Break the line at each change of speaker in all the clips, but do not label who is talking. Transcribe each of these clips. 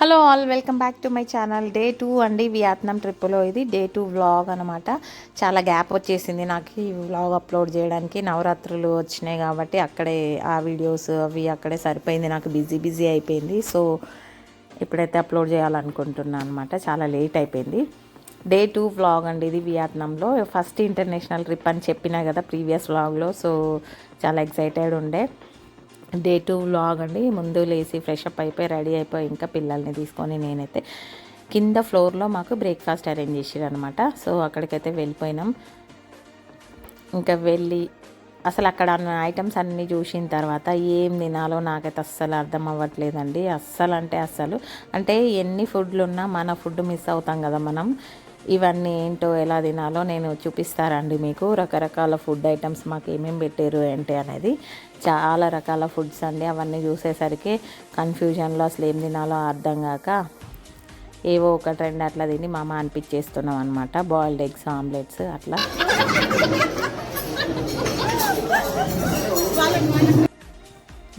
Hello all welcome back to my channel day two అండి Vietnam ట్రిప్లో ఇది. Day two vlog అనమాట చాలా గ్యాప్ వచ్చేసింది నాకు ఈ వ్లాగ్ అప్లోడ్ చేయడానికి. నవరాత్రులు వచ్చినాయి కాబట్టి అక్కడే ఆ వీడియోస్ అవి అక్కడే సరిపోయింది. నాకు బిజీ బిజీ అయిపోయింది. సో ఇప్పుడైతే అప్లోడ్ చేయాలనుకుంటున్నాను అనమాట చాలా లేట్ అయిపోయింది. డే టూ వ్లాగ్ అండి ఇది వియత్నాంలో ఫస్ట్ ఇంటర్నేషనల్ ట్రిప్ అని చెప్పినా కదా ప్రీవియస్ వ్లాగ్లో సో చాలా ఎక్సైటెడ్ ఉండే. డే టూ వ్లాగ్ అండి. ముందు లేచి ఫ్రెష్ అప్ అయిపోయి రెడీ అయిపోయి ఇంకా పిల్లల్ని తీసుకొని నేనైతే కింద ఫ్లోర్లో మాకు బ్రేక్ఫాస్ట్ అరేంజ్ చేసారు అనమాట సో అక్కడికైతే వెళ్ళిపోయినాం. ఇంకా వెళ్ళి అసలు అక్కడ ఐటమ్స్ అన్నీ చూసిన తర్వాత ఏం తినాలో నాకైతే అస్సలు అర్థం అవ్వట్లేదండి. అస్సలు అంటే అస్సలు అంటే ఎన్ని ఫుడ్లు ఉన్నా మన ఫుడ్ మిస్ అవుతాం కదా మనం. ఇవన్నీ ఏంటో ఎలా తినాలో నేను చూపిస్తారండి మీకు. రకరకాల ఫుడ్ ఐటమ్స్ మాకు ఏమేమి పెట్టారు ఏంటి అనేది. చాలా రకాల ఫుడ్స్ అండి. అవన్నీ చూసేసరికి కన్ఫ్యూజన్లో అసలు ఏం తినాలో అర్థం కాక ఏవో ఒక ట్రెండ్ అట్లా తిని మామ అనిపించేస్తున్నాం అనమాట బాయిల్డ్ ఎగ్స్ ఆమ్లెట్స్ అట్లా.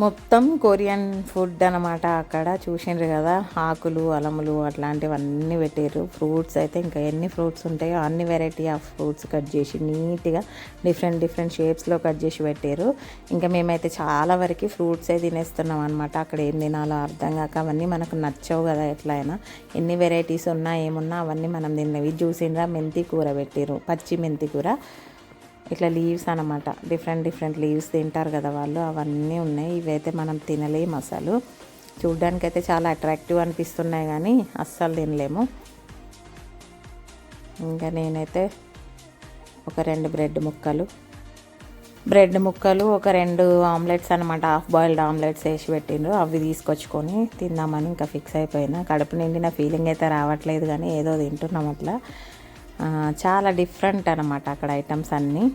మొత్తం కొరియన్ ఫుడ్ అనమాట అక్కడ చూసిండ్రు కదా. ఆకులు అలములు అట్లాంటివన్నీ పెట్టారు ఫ్రూట్స్ అయితే ఇంకా ఎన్ని ఫ్రూట్స్ ఉంటాయో అన్ని వెరైటీ ఆఫ్ ఫ్రూట్స్ కట్ చేసి నీట్గా డిఫరెంట్ డిఫరెంట్ షేప్స్లో కట్ చేసి పెట్టారు ఇంకా మేమైతే చాలా వరకు ఫ్రూట్సే తినేస్తున్నాం అనమాట అక్కడ ఏం తినాలో అర్థం కాక అవన్నీ మనకు నచ్చవు కదా ఎట్లయినా. ఎన్ని వెరైటీస్ ఉన్నా ఏమున్నా అవన్నీ మనం తిన్నవి. చూసిండ్రా మెంతి కూర పెట్టారు పచ్చి మెంతి కూర. ఇట్లా లీవ్స్ అనమాట డిఫరెంట్ డిఫరెంట్ లీవ్స్ తింటారు కదా వాళ్ళు. అవన్నీ ఉన్నాయి. ఇవైతే మనం తినలేము అసలు. చూడ్డానికైతే చాలా అట్రాక్టివ్ అనిపిస్తున్నాయి కానీ అస్సలు తినలేము. ఇంకా నేనైతే ఒక రెండు బ్రెడ్ ముక్కలు. బ్రెడ్ ముక్కలు ఒక రెండు ఆమ్లెట్స్ అనమాట హాఫ్ బాయిల్డ్ ఆమ్లెట్స్ వేసి పెట్టిండ్రు. అవి తీసుకొచ్చుకొని తిందామని ఇంకా ఫిక్స్ అయిపోయినా. కడుపు నిండిన ఫీలింగ్ అయితే రావట్లేదు కానీ ఏదో తింటున్నాం అట్లా. చాలా డిఫరెంట్ అనమాట అక్కడ ఐటమ్స్ అన్నీ.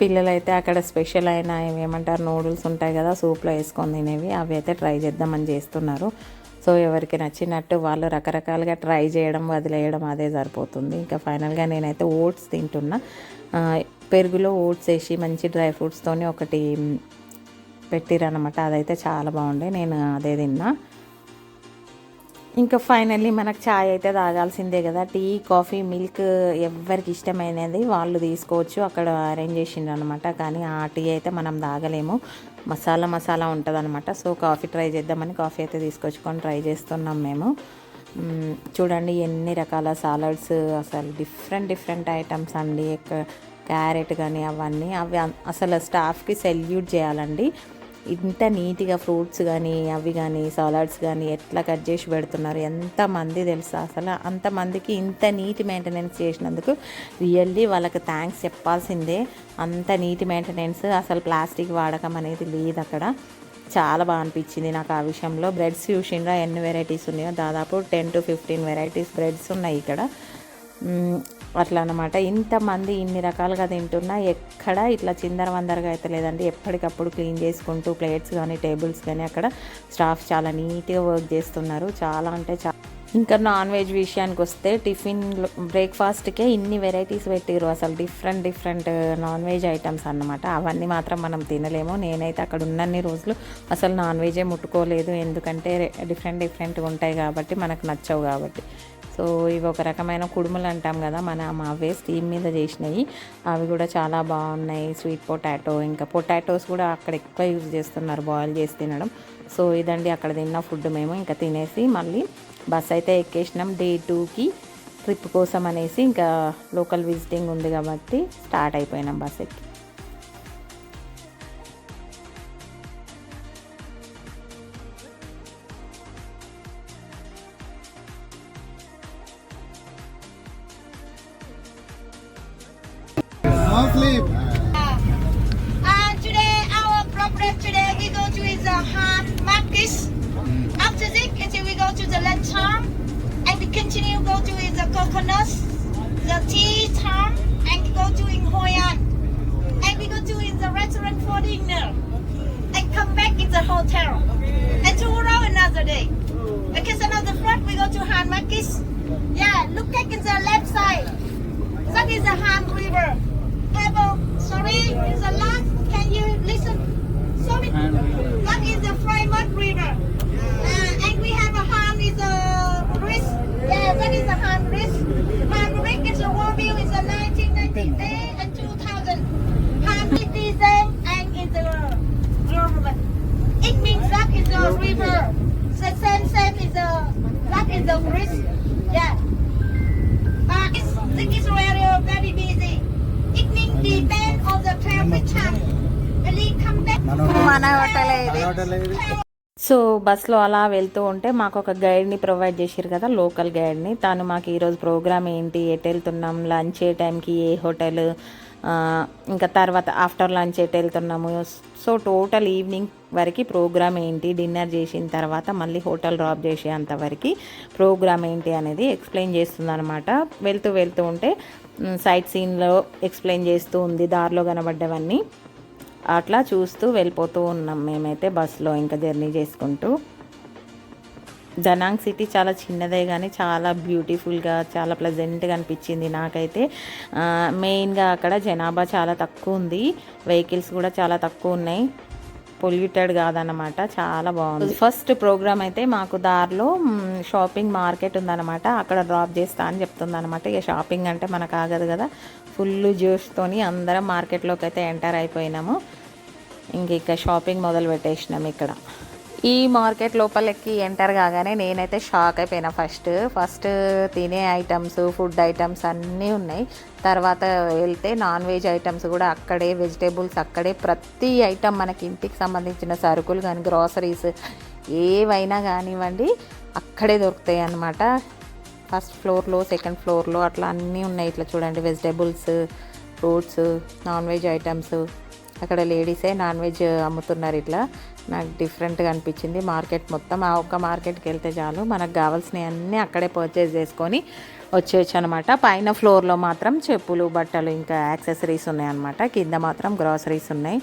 పిల్లలైతే అక్కడ స్పెషల్ అయిన ఏమంటారు నూడిల్స్ ఉంటాయి కదా సూప్లో వేసుకొని తినేవి అవి అయితే ట్రై చేద్దామని చేస్తున్నారు. సో ఎవరికి నచ్చినట్టు వాళ్ళు రకరకాలుగా ట్రై చేయడం వదిలేయడం అదే సరిపోతుంది. ఇంకా ఫైనల్గా నేనైతే ఓట్స్ తింటున్నా. పెరుగులో ఓట్స్ వేసి మంచి డ్రై ఫ్రూట్స్తోని ఒకటి పెట్టిరనమాట అదైతే చాలా బాగుండే. నేను అదే తిన్నా. ఇంకా ఫైనల్లీ మనకు ఛాయ్ అయితే తాగాల్సిందే కదా. టీ కాఫీ మిల్క్ ఎవరికి ఇష్టమైనది వాళ్ళు తీసుకోవచ్చు. అక్కడ అరేంజ్ చేసిండ్రు అనమాట కానీ ఆ టీ అయితే మనం తాగలేము. మసాలా మసాలా ఉంటుంది అనమాట సో కాఫీ ట్రై చేద్దామని కాఫీ అయితే తీసుకొచ్చుకొని ట్రై చేస్తున్నాం మేము. చూడండి ఎన్ని రకాల సాలడ్స్ అసలు డిఫరెంట్ డిఫరెంట్ ఐటమ్స్ అండి. క్యారెట్ కానీ అవన్నీ. అవి అసలు స్టాఫ్కి సెల్యూట్ చేయాలండి. ఇంత నీట్గా ఫ్రూట్స్ కానీ అవి కానీ సలాడ్స్ కానీ ఎట్లా కట్ చేసి పెడుతున్నారు? ఎంతమంది తెలుసా? అసలు అంతమందికి ఇంత నీట్ మెయింటెనెన్స్ చేసినందుకు రియల్లీ వాళ్ళకి థ్యాంక్స్ చెప్పాల్సిందే. అంత నీట్ మెయింటెనెన్స్ అసలు ప్లాస్టిక్ వాడకం అనేది లేదు అక్కడ. చాలా బాగా అనిపించింది నాకు ఆ విషయంలో. బ్రెడ్స్ చూసిండ్రా? ఎన్ని వెరైటీస్ ఉన్నాయో? దాదాపు ten to fifteen varieties breads ఉన్నాయి ఇక్కడ. అట్లా అనమాట ఇంతమంది ఇన్ని రకాలుగా తింటున్నా ఎక్కడ ఇట్లా చిందర వందరగా అయితే లేదండి. ఎప్పటికప్పుడు క్లీన్ చేసుకుంటూ ప్లేట్స్ కానీ టేబుల్స్ కానీ అక్కడ స్టాఫ్ చాలా నీట్గా వర్క్ చేస్తున్నారు. చాలా అంటే చాలా ఇంకా నాన్ వెజ్ విషయానికి వస్తే టిఫిన్ బ్రేక్ఫాస్ట్కే ఇన్ని వెరైటీస్ పెట్టారు అసలు different different non veg items అన్నమాట. అవన్నీ మాత్రం మనం తినలేము. నేనైతే అక్కడ ఉన్నన్ని రోజులు అసలు నాన్ వెజే ముట్టుకోలేదు. ఎందుకంటే డిఫరెంట్ డిఫరెంట్గా ఉంటాయి కాబట్టి మనకు నచ్చవు కాబట్టి. సో ఇవి ఒక రకమైన కుడుములు అంటాం కదా మన అవే స్టీమ్ మీద చేసినవి. అవి కూడా చాలా బాగున్నాయి స్వీట్ పొటాటో. ఇంకా పొటాటోస్ కూడా అక్కడ ఎక్కువ యూజ్ చేస్తున్నారు బాయిల్ చేసి తినడం. సో ఇదండి అక్కడ తిన్న ఫుడ్ మేము. ఇంకా తినేసి మళ్ళీ బస్ అయితే ఎక్కేసినాం. డే టూకి ట్రిప్ కోసం అనేసి ఇంకా లోకల్ విజిటింగ్ ఉంది కాబట్టి స్టార్ట్ అయిపోయినాం బస్ ఎక్కి.
the tea time and go to in Hoi An. And we go to in the restaurant for dinner. And come back in the hotel. And tomorrow another day. Okay, another front we go to Han Market. Yeah, look back in the left side. That is the Han River. Table, sorry, is the last. Can you listen? Sorry, that is the Fremont River. Uh, and we have a Han is a wrist. Yeah, that is the Han wrist. The bridge. Yeah. Uh, it's, it is very, very busy. It means depend on the traffic time. When we come back,
మన హోటలే ఇది so బస్లో అలా వెళ్తూ ఉంటే మాకు ఒక గైడ్ని provide చేశారు కదా లోకల్ గైడ్ని తను మాకు ఈరోజు ప్రోగ్రామ్ ఏంటి ఎటు వెళ్తున్నాం లంచ్ ఏ టైంకి ఏ హోటల్ ఇంకా తర్వాత ఆఫ్టర్ లంచ్ ఎటు వెళ్తున్నాము? సో టోటల్ ఈవినింగ్ వరకు ప్రోగ్రామ్ ఏంటి? డిన్నర్ చేసిన తర్వాత మళ్ళీ హోటల్ డ్రాప్ చేసేంత వరకు ప్రోగ్రామ్ ఏంటి అనేది ఎక్స్ప్లెయిన్ చేస్తుంది అనమాట వెళ్తూ వెళ్తూ ఉంటే సైట్ సీన్లో ఎక్స్ప్లెయిన్ చేస్తూ ఉంది దారిలో కనబడ్డవన్నీ. అట్లా చూస్తూ వెళ్ళిపోతూ ఉన్నాం మేమైతే బస్సులో ఇంకా జర్నీ చేసుకుంటూ. దనాంగ్ సిటీ చాలా చిన్నదే కానీ చాలా బ్యూటిఫుల్గా చాలా ప్లెజెంట్గా అనిపించింది నాకైతే. మెయిన్గా అక్కడ జనాభా చాలా తక్కువ ఉంది. వెహికల్స్ కూడా చాలా తక్కువ ఉన్నాయి. పొల్యూటెడ్ కాదన్నమాట చాలా బాగుంది. ఫస్ట్ ప్రోగ్రామ్ అయితే మాకు దారిలో షాపింగ్ మార్కెట్ ఉందన్నమాట. అక్కడ డ్రాప్ చేస్తా అని చెప్తుంది అనమాట ఇక షాపింగ్ అంటే మనకు ఆగదు కదా. ఫుల్ జ్యూస్తోని అందరం మార్కెట్లోకి అయితే ఎంటర్ అయిపోయినాము. ఇంక ఇక షాపింగ్ మొదలు పెట్టేసినాం ఇక్కడ. ఈ మార్కెట్ లోపలికి ఎంటర్ కాగానే నేనైతే షాక్ అయిపోయినా. ఫస్ట్ ఫస్ట్ తినే ఐటమ్స్ ఫుడ్ ఐటమ్స్ అన్నీ ఉన్నాయి. తర్వాత వెళ్తే నాన్ వెజ్ ఐటమ్స్ కూడా అక్కడే వెజిటేబుల్స్ అక్కడే. ప్రతి ఐటమ్ మనకి ఇంటికి సంబంధించిన సరుకులు కానీ గ్రాసరీస్ ఏవైనా కానివ్వండి అక్కడే దొరుకుతాయి అన్నమాట. ఫస్ట్ ఫ్లోర్లో సెకండ్ ఫ్లోర్లో అట్లా అన్నీ ఉన్నాయి. ఇట్లా చూడండి vegetables fruits non veg items అక్కడ లేడీసే నాన్ వెజ్ అమ్ముతున్నారు ఇట్లా. నాకు డిఫరెంట్గా అనిపించింది. మార్కెట్ మొత్తం ఆ ఒక్క మార్కెట్కి వెళ్తే చాలు. మనకు కావాల్సినవి అన్నీ అక్కడే పర్చేస్ చేసుకొని వచ్చేయచ్చు అనమాట పైన ఫ్లోర్లో మాత్రం చెప్పులు బట్టలు ఇంకా యాక్సెసరీస్ ఉన్నాయన్నమాట కింద మాత్రం గ్రాసరీస్ ఉన్నాయి.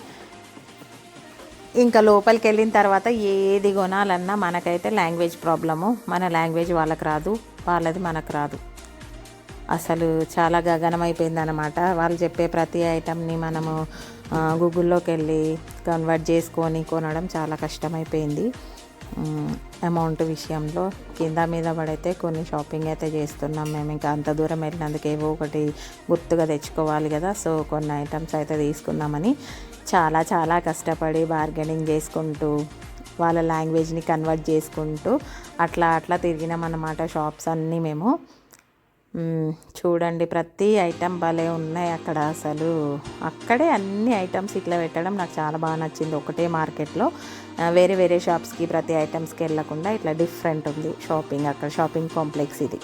ఇంకా లోపలికి వెళ్ళిన తర్వాత ఏది కొనాలన్నా మనకైతే లాంగ్వేజ్ ప్రాబ్లము మన లాంగ్వేజ్ వాళ్ళకి రాదు. వాళ్ళది మనకు రాదు. అసలు చాలా గగనం అయిపోయింది అనమాట వాళ్ళు చెప్పే ప్రతి ఐటమ్ని మనము గూగుల్లోకి వెళ్ళి కన్వర్ట్ చేసుకొని కొనడం చాలా కష్టమైపోయింది. అమౌంట్ విషయంలో కింద మీద పడైతే కొన్ని షాపింగ్ అయితే చేస్తున్నాం మేము. ఇంకా అంత దూరం వెళ్ళినందుకు ఏవో ఒకటి గుర్తుగా తెచ్చుకోవాలి కదా సో కొన్ని ఐటమ్స్ అయితే తీసుకుందామని చాలా చాలా కష్టపడి బార్గెనింగ్ చేసుకుంటూ వాళ్ళ లాంగ్వేజ్ని కన్వర్ట్ చేసుకుంటూ అట్లా అట్లా తిరిగినామన్నమాట షాప్స్ అన్నీ మేము. చూడండి ప్రతి ఐటెం భలే ఉన్నాయి అక్కడ అసలు. అక్కడే అన్ని ఐటమ్స్ ఇట్లా పెట్టడం నాకు చాలా బాగా నచ్చింది. ఒకటే మార్కెట్లో వేరే వేరే షాప్స్కి ప్రతి ఐటమ్స్కి వెళ్ళకుండా ఇట్లా డిఫరెంట్ ఉంది షాపింగ్ అక్కడ షాపింగ్ కాంప్లెక్స్ ఇది.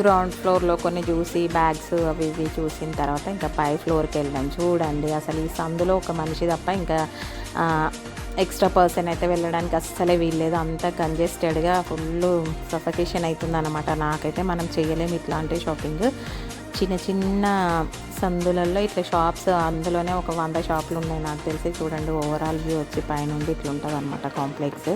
గ్రౌండ్ ఫ్లోర్లో కొన్ని చూసి బ్యాగ్స్ అవి ఇవి చూసిన తర్వాత ఇంకా పై ఫ్లోర్కి వెళ్ళాం చూడండి అసలు ఈ సందులో ఒక మనిషి తప్ప ఇంకా ఎక్స్ట్రా పర్సన్ అయితే వెళ్ళడానికి అస్సలే వీల్లేదు. అంత కంజెస్టెడ్గా ఫుల్ సఫకేషన్ అవుతుంది అనమాట నాకైతే మనం చేయలేము ఇట్లాంటి షాపింగ్ చిన్న చిన్న సందులలో ఇట్లా షాప్స్ అందులోనే ఒక వంద షాపులు ఉన్నాయి. నాకు తెలిసి చూడండి ఓవరాల్ వ్యూ వచ్చి పైనుండి ఇట్లా ఉంటుంది అనమాట కాంప్లెక్స్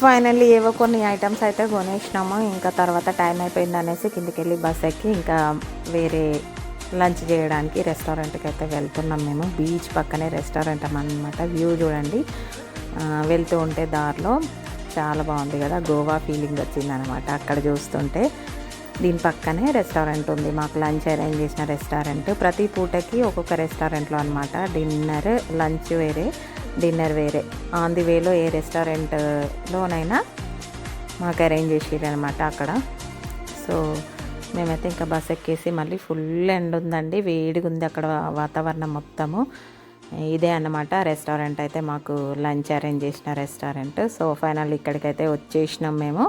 ఫైనల్లీ ఏవో కొన్ని ఐటమ్స్ అయితే కొనేసినాము. ఇంకా తర్వాత టైం అయిపోయింది అనేసి కిందికి వెళ్ళి బస్ ఎక్కి ఇంకా వేరే లంచ్ చేయడానికి రెస్టారెంట్కి అయితే వెళ్తున్నాం మేము. బీచ్ పక్కనే రెస్టారెంట్ అన్నమాట. వ్యూ చూడండి. వెళ్తూ ఉంటే దారిలో చాలా బాగుంది కదా. గోవా ఫీలింగ్ వచ్చింది అనమాట అక్కడ చూస్తుంటే. దీని పక్కనే రెస్టారెంట్ ఉంది. మాకు లంచ్ అరేంజ్ చేసిన రెస్టారెంట్ ప్రతి పూటకి ఒక్కొక్క రెస్టారెంట్లో అనమాట డిన్నర్ లంచ్ వేరే. డిన్నర్ వేరే. ఆన్ ది వేలో ఏ రెస్టారెంట్లోనైనా మాకు అరేంజ్ చేసిర్రు అనమాట అక్కడ. సో మేమైతే ఇంకా బస్ ఎక్కేసి మళ్ళీ ఫుల్ ఎండ్ ఉందండి. వేడిగా ఉంది అక్కడ వాతావరణం మొత్తము. ఇదే అన్నమాట రెస్టారెంట్ అయితే మాకు లంచ్ అరేంజ్ చేసిన రెస్టారెంట్. సో ఫైనల్ ఇక్కడికైతే వచ్చేసినాం మేము.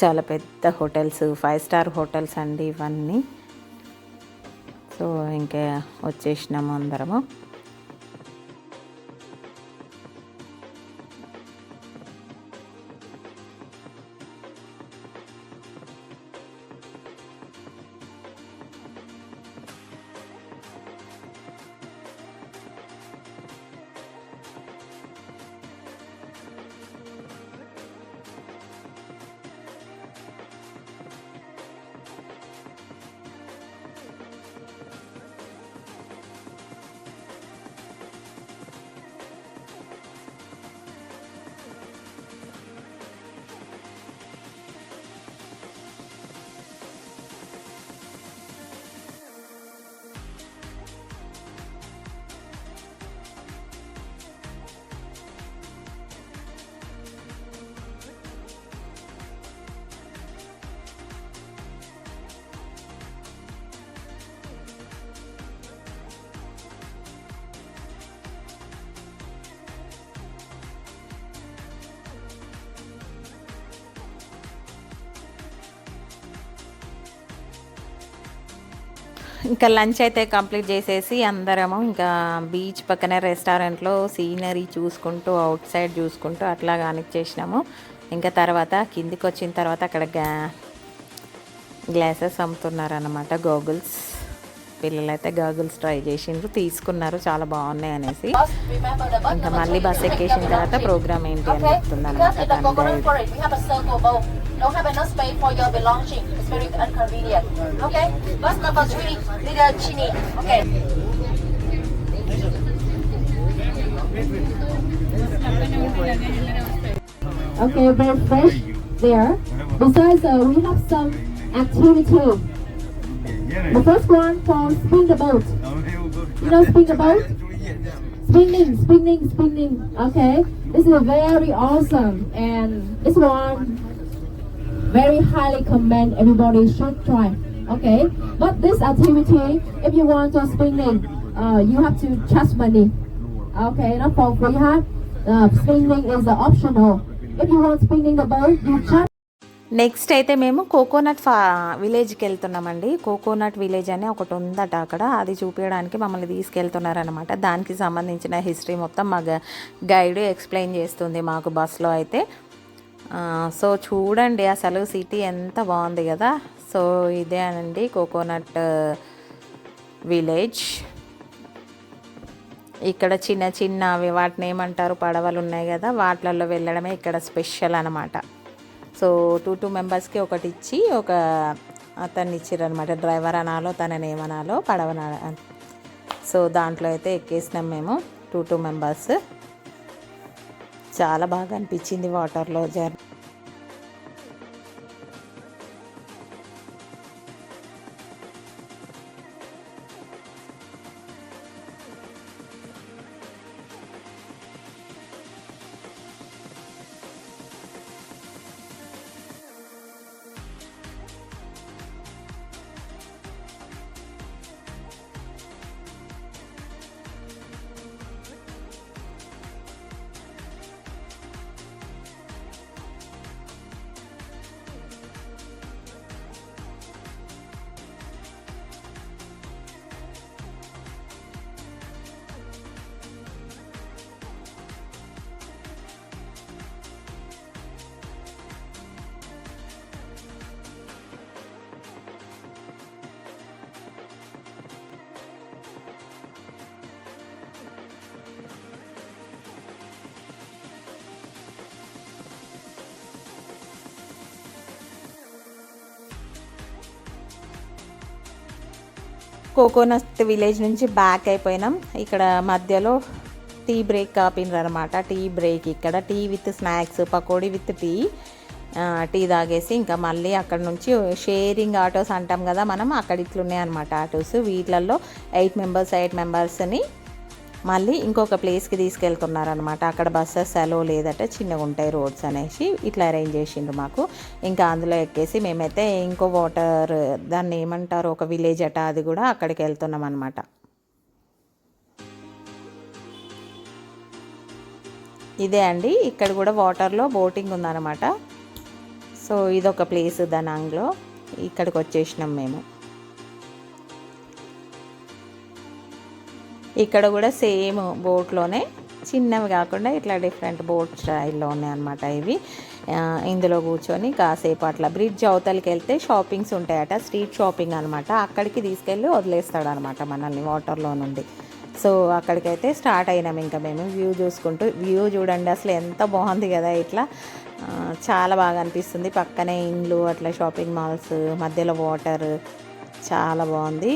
చాలా పెద్ద హోటల్స్ ఫైవ్ స్టార్ హోటల్స్ అండి ఇవన్నీ. సో ఇంకా వచ్చేసినాము అందరము. ఇంకా లంచ్ అయితే కంప్లీట్ చేసేసి అందరము ఇంకా బీచ్ పక్కనే రెస్టారెంట్లో సీనరీ చూసుకుంటూ అవుట్ సైడ్ చూసుకుంటూ అట్లా కానిచ్చేసినాము. ఇంకా తర్వాత కిందికి వచ్చిన తర్వాత అక్కడ గ్యా గ్లాసెస్ అమ్ముతున్నారు అన్నమాట గోగుల్స్. పిల్లలైతే గాగుల్స్ ట్రై చేసిండ్రు తీసుకున్నారు చాలా బాగున్నాయి అనేసి
Remember the
ఇంకా
bottom
మళ్ళీ
of
బస్
tree,
ఎక్కేసిన
bring
తర్వాత
your
ప్రోగ్రామ్ ఏంటి అని
Okay,
చెప్తుంది
because
అనమాట
in the
తన
coconut
guide
forest, we have a circle bowl. Don't have enough space for your belonging. It's very inconvenient. Okay, bus number three, little chini. Okay.
Okay, very fresh there. Besides, uh, we have some activity. The first one for spin the boat. You know spin the boat? Spinning, spinning, spinning. Okay, this is very awesome, and this one very highly commend. Everybody should try. Okay, but this activity, if you want to spinning, uh, you have to charge money. Okay, not for free. Huh? Uh, spinning is uh, optional. If you want spinning the boat, you charge.
Next అయితే మేము coconut ఫా విలేజ్కి వెళ్తున్నామండి. Coconut village అని ఒకటి ఉందట అక్కడ. అది చూపించడానికి మమ్మల్ని తీసుకెళ్తున్నారనమాట దానికి సంబంధించిన హిస్టరీ మొత్తం మా గ- గైడ్ ఎక్స్ప్లెయిన్ చేస్తుంది మాకు బస్సులో అయితే. సో చూడండి అసలు సిటీ ఎంత బాగుంది కదా. సో ఇదే అండి కోకోనట్ విలేజ్ ఇక్కడ చిన్న చిన్నవి వాటిని ఏమంటారు? పడవలు ఉన్నాయి కదా. వాటిలలో వెళ్ళడమే ఇక్కడ స్పెషల్ అనమాట సో టూ టూ మెంబర్స్కి ఒకటి ఇచ్చి ఒక అతన్ని ఇచ్చారు డ్రైవర్ అనాలో తనని ఏమనాలో పడవన సో దాంట్లో అయితే ఎక్కేసినాం మేము టూ టూ మెంబర్స్. చాలా బాగా అనిపించింది వాటర్లో జర్నీ. కోకోనట్ విలేజ్ నుంచి బ్యాక్ అయిపోయినాం. ఇక్కడ మధ్యలో టీ బ్రేక్ ఆపినారు అనమాట టీ బ్రేక్ ఇక్కడ. Tea with snacks pakodi with tea. Tea తాగేసి ఇంకా మళ్ళీ అక్కడ నుంచి షేరింగ్ ఆటోస్ అంటాం కదా మనం అక్కడ ఇట్లున్నాయి అనమాట ఆటోస్. వీటిలలో ఎయిట్ మెంబర్స్ ఎయిట్ మెంబర్స్ని మళ్ళీ ఇంకొక ప్లేస్కి తీసుకెళ్తున్నారనమాట అక్కడ బస్సెస్ అలో లేదట చిన్నగా ఉంటాయి రోడ్స్ అనేసి ఇట్లా అరేంజ్ చేసిండ్రు మాకు. ఇంకా అందులో ఎక్కేసి మేమైతే ఇంకో వాటర్ దాన్ని ఏమంటారు ఒక విలేజ్ అట అది కూడా అక్కడికి వెళ్తున్నాం అనమాట ఇదే అండి ఇక్కడ కూడా వాటర్లో బోటింగ్ ఉందన్నమాట. సో ఇదొక ప్లేస్ దనాంగ్లో ఇక్కడికి వచ్చేసినాం మేము. ఇక్కడ కూడా సేమ్ బోట్లోనే చిన్నవి కాకుండా ఇట్లా డిఫరెంట్ బోట్ స్టైల్లో ఉన్నాయి అనమాట ఇవి ఇందులో కూర్చొని కాసేపు అట్లా బ్రిడ్జ్ అవతలకి వెళ్తే షాపింగ్స్ ఉంటాయట స్ట్రీట్ షాపింగ్ అనమాట అక్కడికి తీసుకెళ్ళి వదిలేస్తాడు అనమాట మనల్ని వాటర్లో నుండి. సో అక్కడికైతే స్టార్ట్ అయినాం ఇంకా మేము. వ్యూ చూసుకుంటూ వ్యూ చూడండి అసలు ఎంత బాగుంది కదా ఇట్లా. చాలా బాగా అనిపిస్తుంది. పక్కనే ఇండ్లు అట్లా షాపింగ్ మాల్స్ మధ్యలో వాటర్ చాలా బాగుంది.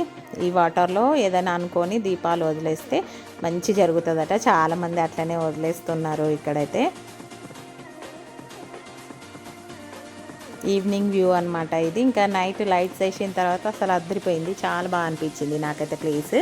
ఈ వాటర్లో ఏదైనా అనుకొని దీపాలు వదిలేస్తే మంచి జరుగుతుందట. చాలామంది అట్లనే వదిలేస్తున్నారు ఇక్కడైతే. ఈవినింగ్ వ్యూ అనమాట ఇది. ఇంకా నైట్ లైట్స్ వేసిన తర్వాత అసలు అద్దరిపోయింది చాలా బాగా అనిపించింది నాకైతే ప్లేస్.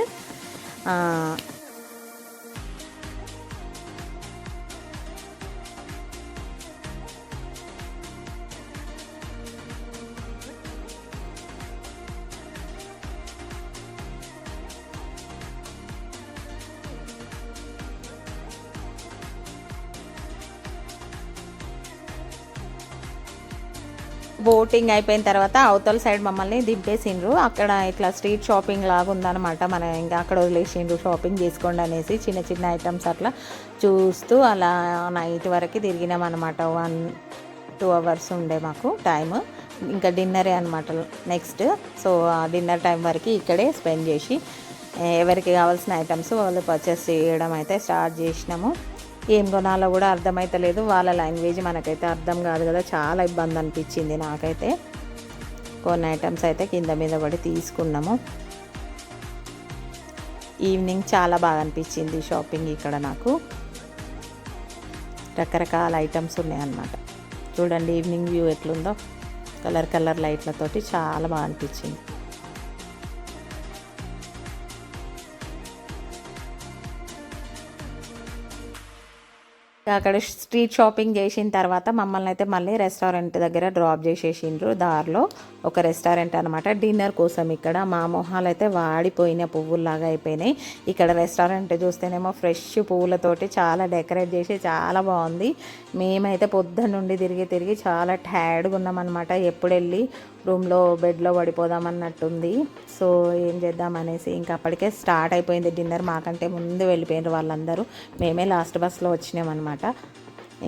బోటింగ్ అయిపోయిన తర్వాత అవతల సైడ్ మమ్మల్ని దింపేసిండ్రు. అక్కడ ఇట్లా స్ట్రీట్ షాపింగ్ లాగా ఉందన్నమాట. మన ఇంకా అక్కడ వదిలేసిండ్రు. షాపింగ్ చేసుకోండి అనేసి చిన్న చిన్న ఐటమ్స్ అట్లా చూస్తూ అలా నైట్ వరకు తిరిగినాం అనమాట వన్ టూ అవర్స్ ఉండే మాకు టైం ఇంకా డిన్నరే అనమాట నెక్స్ట్. సో ఆ డిన్నర్ టైం వరకు ఇక్కడే స్పెండ్ చేసి ఎవరికి కావాల్సిన ఐటమ్స్ వాళ్ళు పర్చేస్ చేయడం అయితే స్టార్ట్ చేసినాము. ఏం కొనాలో కూడా అర్థమైతలేదు. వాళ్ళ లాంగ్వేజ్ మనకైతే అర్థం కాదు కదా. చాలా ఇబ్బంది అనిపించింది నాకైతే. కొన్ని ఐటమ్స్ అయితే కింద మీద పడి తీసుకున్నాము. ఈవినింగ్ చాలా బాగా అనిపించింది షాపింగ్ ఇక్కడ నాకు. రకరకాల ఐటమ్స్ ఉన్నాయన్నమాట. చూడండి ఈవినింగ్ వ్యూ ఎట్లుందో. కలర్ కలర్ లైట్లతోటి చాలా బాగా అనిపించింది. అక్కడ స్ట్రీట్ షాపింగ్ చేసిన తర్వాత మమ్మల్ని అయితే మళ్ళీ రెస్టారెంట్ దగ్గర డ్రాప్ చేసేసిండ్రు. దారిలో ఒక రెస్టారెంట్ అనమాట డిన్నర్ కోసం ఇక్కడ మా మొహాలు అయితే వాడిపోయిన పువ్వుల్లాగా అయిపోయినాయి. ఇక్కడ రెస్టారెంట్ చూస్తేనేమో ఫ్రెష్ పువ్వులతోటి చాలా డెకరేట్ చేసి చాలా బాగుంది. మేమైతే పొద్దున్న నుండి తిరిగి తిరిగి చాలా టైర్డ్గా ఉన్నామన్నమాట ఎప్పుడు వెళ్ళి రూమ్లో బెడ్లో పడిపోదాం అన్నట్టుంది. సో ఏం చేద్దాం అనేసి ఇంకా అప్పటికే స్టార్ట్ అయిపోయింది డిన్నర్. మాకంటే ముందు వెళ్ళిపోయినారు వాళ్ళందరూ. మేమే లాస్ట్ బస్లో వచ్చినాం అనమాట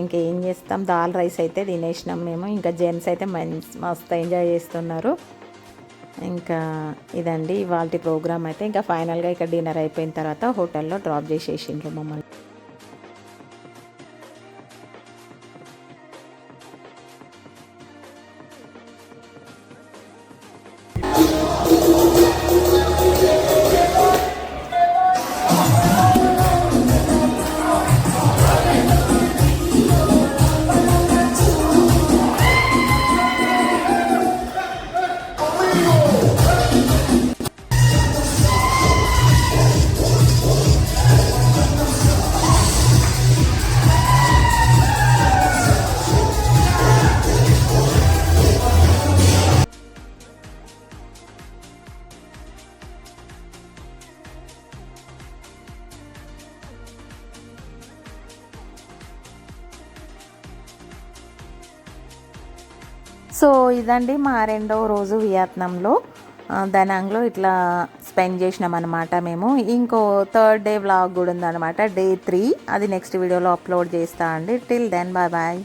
ఇంకేం చేస్తాం? దాల్ రైస్ అయితే తినేసినాం మేము. ఇంకా జెంట్స్ అయితే మంచి మస్తు ఎంజాయ్ చేస్తున్నారు. ఇంకా ఇదండి ఇవాళ ప్రోగ్రామ్ అయితే. ఇంకా ఫైనల్గా ఇక్కడ డిన్నర్ అయిపోయిన తర్వాత హోటల్లో డ్రాప్ చేసేసిండ్రు మమ్మల్ని. ఇదండి మా రెండవ రోజు వియత్నాంలో దనాంగ్లో ఇట్లా స్పెండ్ చేసినాం అనమాట మేము. ఇంకో థర్డ్ డే వ్లాగ్ కూడా ఉందన్నమాట డే త్రీ. అది నెక్స్ట్ వీడియోలో అప్లోడ్ చేస్తా అండి. Till then bye bye.